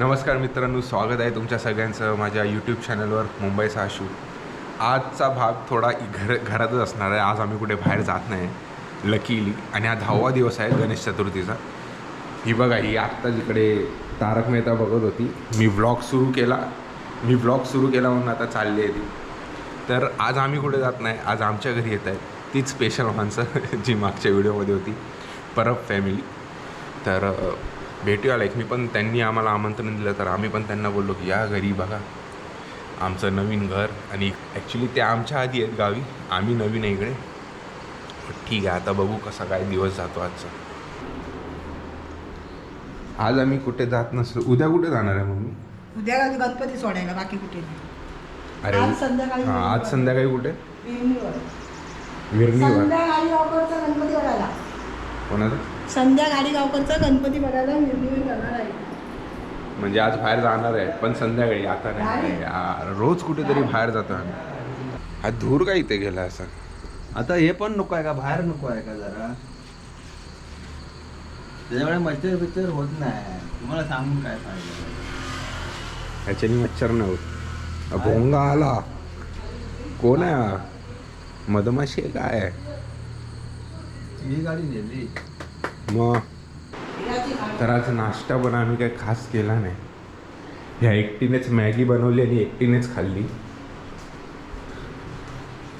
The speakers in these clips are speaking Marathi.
नमस्कार मित्रांनो स्वागत आहे तुमच्या सगळ्यांचं माझ्या यूट्यूब चॅनलवर मुंबईचा साशू. आजचा भाग थोडा घर घरातच असणार आहे. आज आम्ही कुठे बाहेर जात नाही. लकीली आणि हा दहावा दिवस आहे गणेश चतुर्थीचा. ही बघा ही आत्ता जिकडे तारक मेहता बघत होती मी व्लॉग सुरू केला. मी व्लॉग सुरू केला म्हणून आता चालली आहे ती. तर आज आम्ही कुठे जात नाही. आज आमच्या घरी येत आहेत. तीच स्पेशल माणसं जी मागच्या व्हिडिओमध्ये होती. परब फॅमिली तर भेटूया लाईक मी पण त्यांनी आम्हाला आमंत्रण दिलं तर आम्ही पण त्यांना बोललो की या घरी बघा. आमचं नवीन घर आणि ॲक्च्युली ते आमच्या आधी आहेत गावी. आम्ही नवीन आहे इकडे. ठीक आहे आता बघू कसा काय दिवस जातो आजचा. आज आम्ही कुठे जात नसलो. उद्या कुठे जाणार आहे मम्मी? उद्या गणपती सोडायला बाकी कुठे नाही. अरे आज संध्याकाळी हां आज संध्याकाळी कुठे? विरणीवर. संध्याकाळी गणपती गावकरचा गणपती बघायला जाणार आहे. म्हणजे आज बाहेर जाणार आहे पण संध्याकाळी आता नाही. यार, रोज कुठेतरी बाहेर जातो आम्ही. हा धूर का इथे गेला असा? आता हे पण नको आहे का? बाहेर नको आहे का जरा? त्याच्यामुळे मच्छर बिच्छर होत नाही. तुम्हाला सांगून काय फायदा? ह्याच्यानी मच्छर नाही होत. भोंगा आला. कोण आहे हा? मधमाशी आहे काय आहे? ही गाडी नेली मग तर आज नाश्ता पण आम्ही काही खास केला नाही. ह्या एकटीनेच मॅगी बनवली आणि एकटीनेच खाल्ली.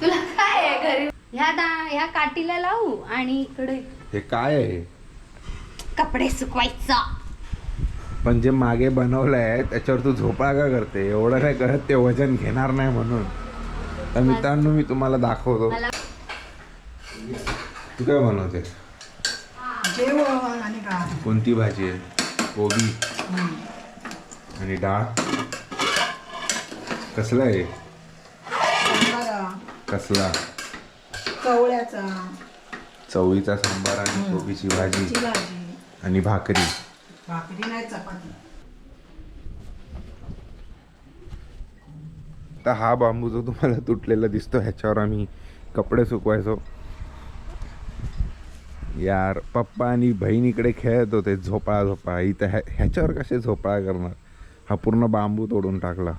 तुला काय आहे घरी? ह्या दा ह्या काठीला लावू आणि इकडे हे काय आहे? कपडे सुकवायचा. पण जे मागे बनवलं आहे त्याच्यावर तू झोपा का करते? एवढं नाही करत ते वजन घेणार नाही म्हणून. तर मित्रांनो मी तुम्हाला दाखवतो. मला तू काय बनवते जेवण आणि काय कोणती भाजी आहे? कोबी? आणि डाळ? कसला आहे? सांबारा कसला? चवळीचा सांबार आणि कोबीची भाजी. ची भाजी. आणि भाकरी. भाकरी नाही चपाती. तर हा बांबू जो तुम्हाला तुटलेला दिसतो ह्याच्यावर आम्ही कपडे सुकवायचो. यार पप्पा आणि बहिणीकडे खेळत होते झोपाळा झोपाळा इथं ह्या ह्याच्यावर कसे झोपाळा करणार? हा पूर्ण बांबू तोडून टाकला.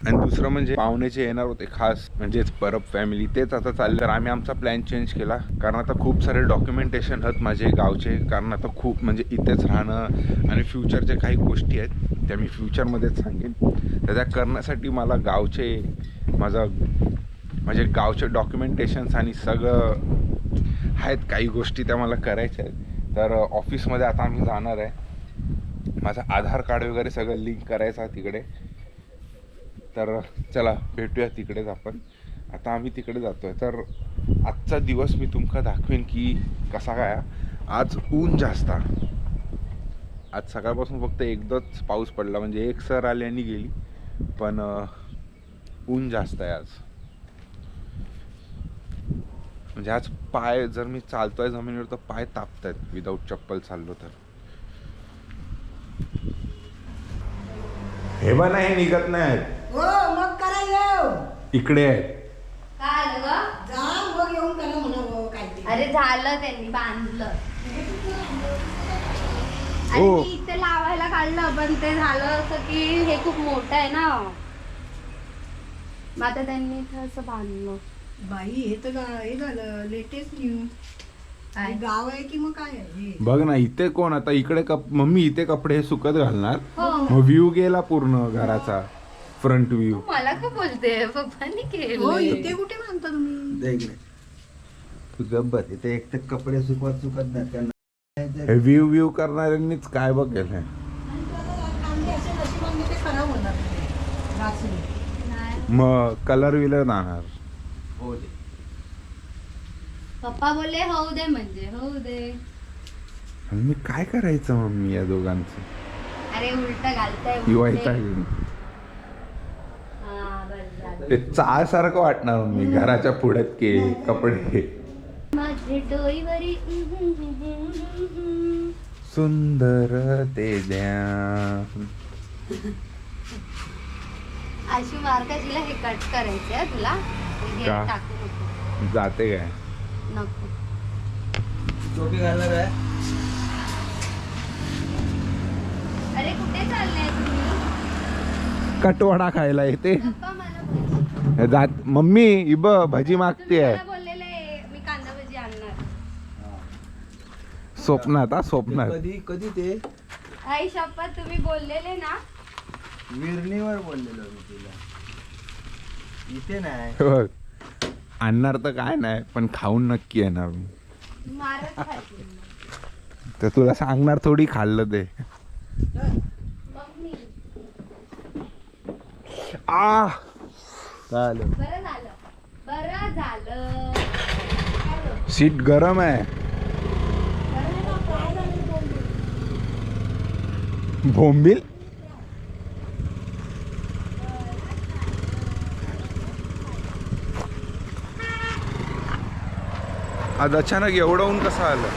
आणि दुसरं म्हणजे पाहुण्याचे येणार होते खास म्हणजेच परब फॅमिली तेच आता चालले. तर आम्ही आमचा प्लॅन चेंज केला. कारण आता खूप सारे डॉक्युमेंटेशन आहेत माझे गावचे. कारण आता खूप म्हणजे इथेच राहणं आणि फ्युचरच्या काही गोष्टी आहेत त्या मी फ्युचरमध्येच सांगेन. तर त्या करण्यासाठी मला गावचे माझा म्हणजे गावचे डॉक्युमेंटेशन्स आणि सगळं आहेत काही गोष्टी त्या मला करायच्या आहेत. तर ऑफिसमध्ये आता आम्ही जाणार आहे. माझं आधार कार्ड वगैरे सगळं लिंक करायचं आहे तिकडे. तर चला भेटूया तिकडेच आपण. आता आम्ही तिकडे जातो आहे तर आजचा दिवस मी तुमका दाखवेन की कसा काय आज ऊन जास्त आज सकाळपासून फक्त एकदाच पाऊस पडला. म्हणजे एक सर आली आणि गेली. पण ऊन जास्त आहे आज. म्हणजे आज पाय जर मी चालतोय जमिनीवर तर पाय तापत आहेत विदाऊट चप्पल चाललो तर. हे पण नाही निघत नाही हो मग करा येऊ. इकडे आहेत. काय आलं ग? जा मग येऊन करा म्हणा काय ते. अरे झालं त्यांनी बांधलं. हो. आणि इथे लावायला काढलं पण ते झालं असं की हे खूप मोठं आहे ना. मग आता त्यांनी इथं असं बांधलं. बाई हे तर गा- हे झालं लेटेस्ट न्यूज काय? गाव आहे की मग काय आहे? हे? बघ ना इथे कोण? आता इकडे कप मम्मी इथे कपडे हे सुकत घालणार. हो मग व्ह्यू गेला पूर्ण घराचा फ्रंट व्ह्यू मला का बोलते? पप्पांनी हो केलं इथे कुठे मानता तुम्ही? दे इकडे तू गब्बर इथे एक तर कपडे सुकवत सुकत नाही त्यांना हे व्ह्यू व्ह्यू करणाऱ्यांनीच काय बघ केलंय कांदे असे नशिबाने ते खराब होणार. ते घासून. नाही. मग कलर विलर राहणार हो दे. पप्पा बोलले होऊ दे म्हणजे होऊ दे. आणि मी काय करायचं मम्मी या दोघांचं? अरे उलट घालताय किंवा उलटे. इथं हा, बस झालं. ते चाळ सारखं वाटणार मम्मी घराच्या पुढ्यात के कपडे. माझे डोईवरी सुंदर ते द्या मार्काशीला हे कट करायचे आहे तुला. हे घे, का? टाकू नको जाते काय? नको. टोपी घालणार आहे. अरे कुठे चाललाय तुम्ही? कटवडा खायला येते. पप्पा मला भजी- जात मम्मी इब भजी तुम्ही मागते मला बोललेले मी कांदा भजी आणणार. स्वप्नात हा स्वप्नात. कधी कधी ते? आई शपथ तुम्ही बोललेले ना विरणीवर बोललेलो मी तुला. इथे नाही. बघ. आणणार तर काय नाही पण खाऊन नक्की येणार मी. मारत खायची तर तुला सांगणार थोडी खाल्लं ते. मग मी आ! चालेल. बरं झालं. बरं झालं. काय बरं? सीट गरम आहे. बरं झालं, काय झालं? बोलू? बोंबील? आज अचानक एवढं ऊन कसं आलं?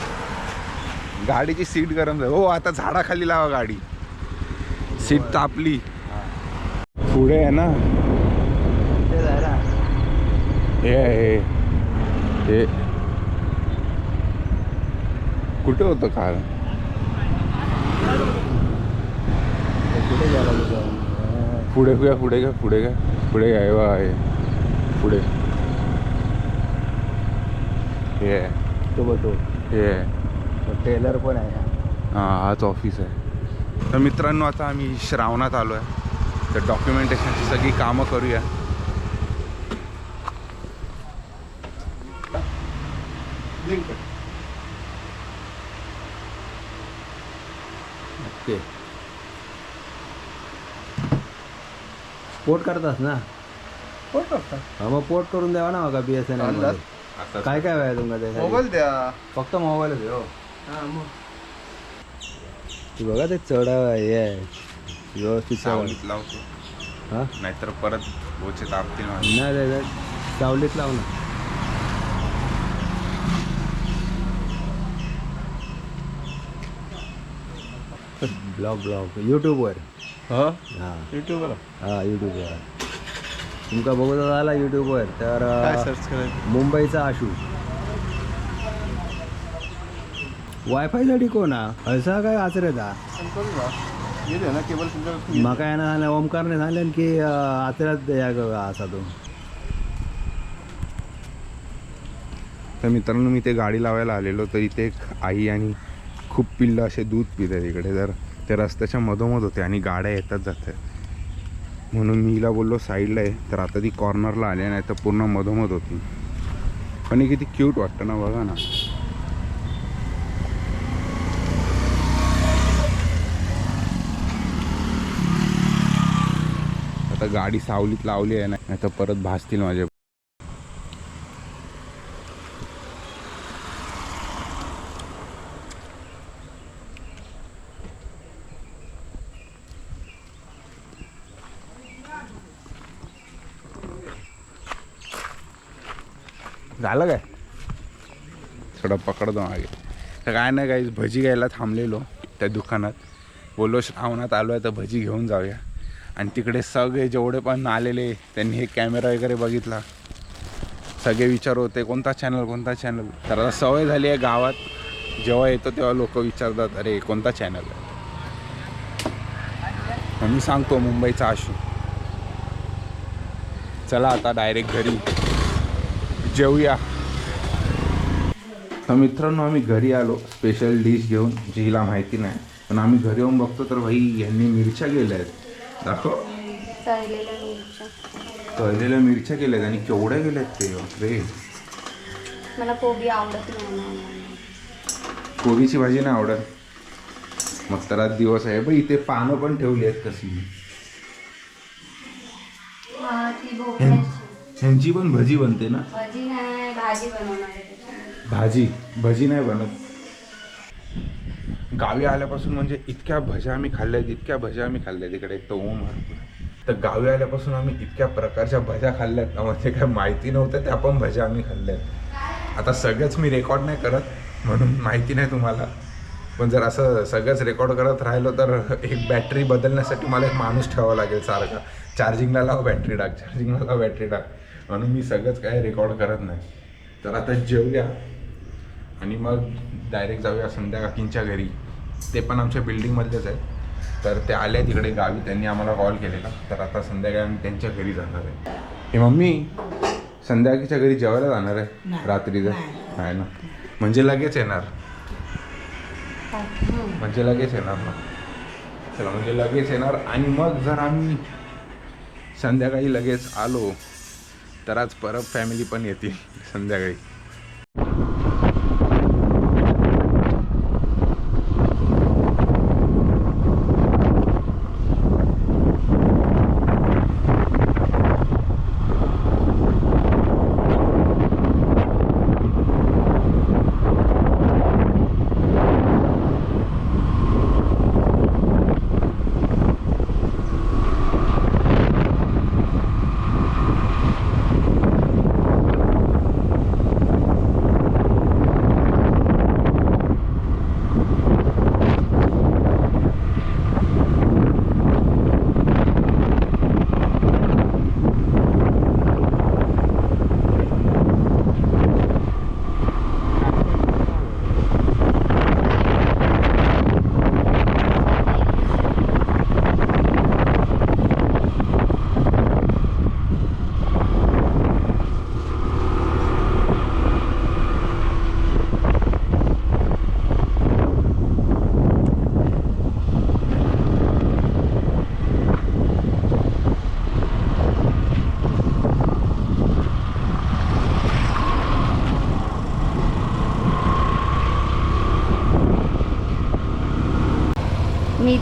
गाडीची सीट गरम झाली. हो आता झाडाखाली लावा गाडी. सीट तापली. पुढे आहे ना? हे आहे हे. कुठे होतं काल? पुढे घ्या पुढे घ्या पुढे घ्या पुढे घ्या. हे बघा, हे पुढे. हे तो बघतो. हे. टेलर पण आहे. हा हाच ऑफिस आहे. तर मित्रांनो आता आम्ही श्रावणात आलो आहे तर डॉक्युमेंटेशनची सगळी कामं करूया. ओके. पोट करतास ना? हा मग पोट करून द्यावा ना बघा बी एस एन एल आता काय काय आहे तुमका ते मोबाईल द्या. फक्त मोबाईलच आहे हो. ती बघा ते चढाव हे आहे. व्यवस्थित चढाव. सावलीत लावतो हा? नाहीतर परत बोचे तापतील माझे. नाही सावलीत लाव ना. Blog blog. यूट्यूबवर हां? युट्यूबवर हां यूट्यूबवर तुमका बघत आला यूट्यूबवर तर अं, सर्च करायचं? मुंबईचा आशू. वायफायसाठी कोण हा? असा काय आचरेता ना केबल म्हाका यानं सांगलें ओमकारने सांगलें की आचऱ्यात या ग- असा तो. तर मित्रांनो मी ते गाडी लावायला आलेलो तर इथे एक आई आणि खूप पिल्लं असे दूध पित आहेत इकडे तर ते रस्त्याच्या मधोमध होते आणि गाड्या येतात जातात. म्हणून मी हिला बोललो साईडला आहे तर आता ती कॉर्नरला आली नाही तर पूर्ण मधोमध होती. पण हे किती क्यूट वाटतं ना बघा ना. आता गाडी सावलीत लावली आहे ना नाही तर परत भासतील माझे झालं काय? थोडं पकडतो मागे. तर काय नाही काही भजी घ्यायला थांबलेलो त्या दुकानात. बोललो श्रावणात आलो आहे तर भजी घेऊन जाऊया. आणि तिकडे सगळे जेवढे पण आलेले त्यांनी हे कॅमेरा वगैरे बघितला. सगळे विचार होते कोणता चॅनल कोणता चॅनल तर आता सवय झाली आहे गावात. जेव्हा येतो तेव्हा लोक विचारतात अरे कोणता चॅनल आहे? मग मी सांगतो मुंबईचा आशू. चला आता डायरेक्ट घरी. जेवूया. तर मित्रांनो आम्ही घरी आलो. स्पेशल डिश घेऊन जी हिला माहिती नाही. पण आम्ही घरी येऊन बघतो तर भाई यांनी मिरच्या गेल्या आहेत. दाखव. तळलेल्या मिरच्या. मिरच्या गेल्यात आणि केवढ्या गेल्यात ते? रे मला कोबी आवडत नाही. कोबीची भाजी नाही आवडत. मग तर आज दिवस आहे. बाई इथे पानं पण ठेवली आहेत कशी. ह्यांची पण भजी बनते ना? भाजी भाजी बनवणार आहे भाजी भजी नाही बनत. गावी आल्यापासून म्हणजे इतक्या भज्या आम्ही खाल्ल्या आहेत इतक्या भज्या आम्ही खाल्ल्या आहेत इकडे तो ऊन भरपूर तर गावी आल्यापासून आम्ही इतक्या प्रकारच्या भज्या खाल्ल्यात ना म्हणजे काय माहिती नव्हतं त्या पण भज्या आम्ही खाल्ल्यात आता सगळंच मी रेकॉर्ड नाही करत म्हणून माहिती नाही तुम्हाला. पण जर असं सगळंच रेकॉर्ड करत राहिलो तर एक बॅटरी बदलण्यासाठी मला एक माणूस ठेवावा लागेल सारखा. चार्जिंगला लाव बॅटरी टाक चार्जिंगला लाव बॅटरी टाक. म्हणून मी सगळंच काय रेकॉर्ड करत नाही. तर आता जेवूया आणि मग डायरेक्ट जाऊया संध्या काकींच्या घरी. ते पण आमच्या बिल्डिंगमधलेच आहे तर ते आले तिकडे गावी. त्यांनी आम्हाला कॉल केलेला. तर आता संध्याकाळी आम्ही त्यांच्या घरी जाणार आहे. हे मम्मी संध्याकाळच्या घरी जेवायला जाणार आहे. रात्रीचं नाही. नाही ना? म्हणजे लगेच येणार. म्हणजे लगेच येणार ना? चला म्हणजे लगेच येणार. आणि मग जर आम्ही संध्याकाळी लगेच आलो तर आज परत फॅमिली पण येतील संध्याकाळी.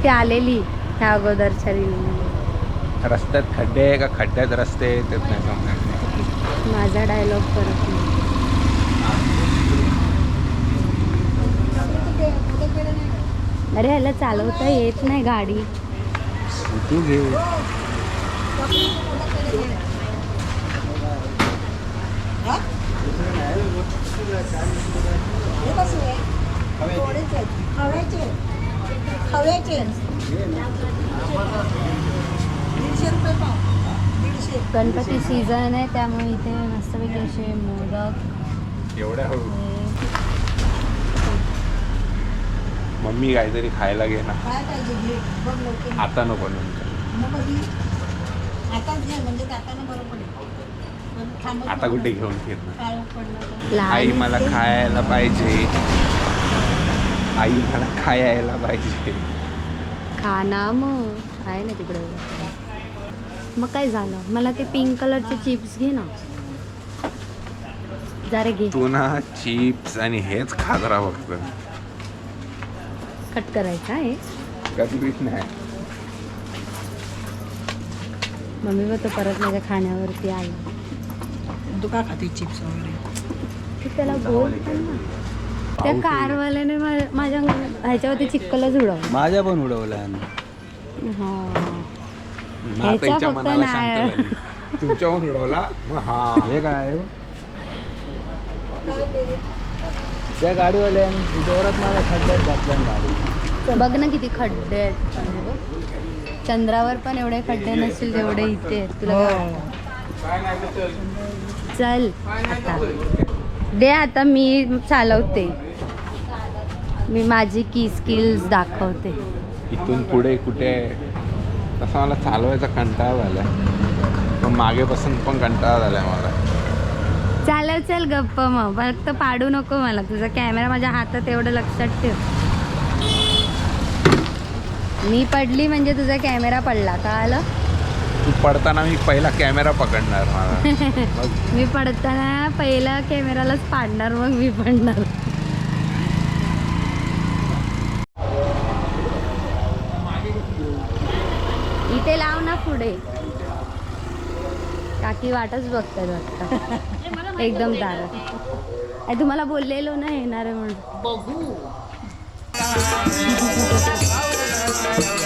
ते आलेली त्या अगोदरच्या रीलमध्ये रस्त्यात खड्डे आहे का? खड्ड्यात रस्ते तेच नाही समजत. माझा डायलॉग परत नाही. अरे ह्याला चालवता येत नाही गाडी. तू घे. हा? कसले? थोडेच आहेत. खव्याचे खव्याचे दीडशे रुपये पाव. दीडशे. गणपती सीझन आहे त्यामुळे इथे मस्तपैकी असे मोदक. एवढ्या मम्मी काहीतरी खायला घे ना. आता नको म्हणजे आता कुठे. घेऊन फिरणार. लहान आई मला. खायला पाहिजे. आई मला खायला पाहिजे? खा ना मग. आहे ना तिकडे. मग काय झालं? मला ते पिंक कलरचे चिप्स घे ना. जरा घे. तू ना चिप्स आणि हेच खात राहा फक्त. कट करायचं आहे. कधीच नाही. मम्मी बघ तो परत माझ्या खाण्यावरती आला. तू का खाते चिप्स वगैरे? तू त्याला बोल पण ना. त्या कारवाल्याने मा- माझ्या ह्याच्यावरती चिक्कलच उडवलं माझ्या पण हा त्यांच्या फक्त मनाला. शांत. तुमच्याहून उडवला मग हा हे काय आहे? त्या गाडीवाल्याने जोरात मला खड्ड्यात घातल्या गाडी बघ ना किती खड्डे आहेत पण हे बघ. चंद्रावर पण एवढे खड्डे नसतील जेवढे इथे आहेत. तुला काय वाटतं? चल आता दे आता मी चालवते मी माझी की स्किल्स दाखवते. इथून पुढे कुठे तसं मला चालवायचा कंटाळा झालाय पण मागेपासून पण कंटाळा झालाय मला. चालव चल गप्प मग. फक्त पाडू नको मला. तुझा कॅमेरा माझ्या हातात एवढं लक्षात ठेव. मी पडली म्हणजे तुझा कॅमेरा पडला का आलं? तू पडताना मी पहिला कॅमेरा पकडणार मला. मी पडताना पहिला कॅमेरालाच पाडणार मग मी पडणार इथे लाव ना पुढे काकी वाटच बघतात वाटतं. एकदम अरे तुम्हाला बोललेलो ना येणार म्हणून. बघू.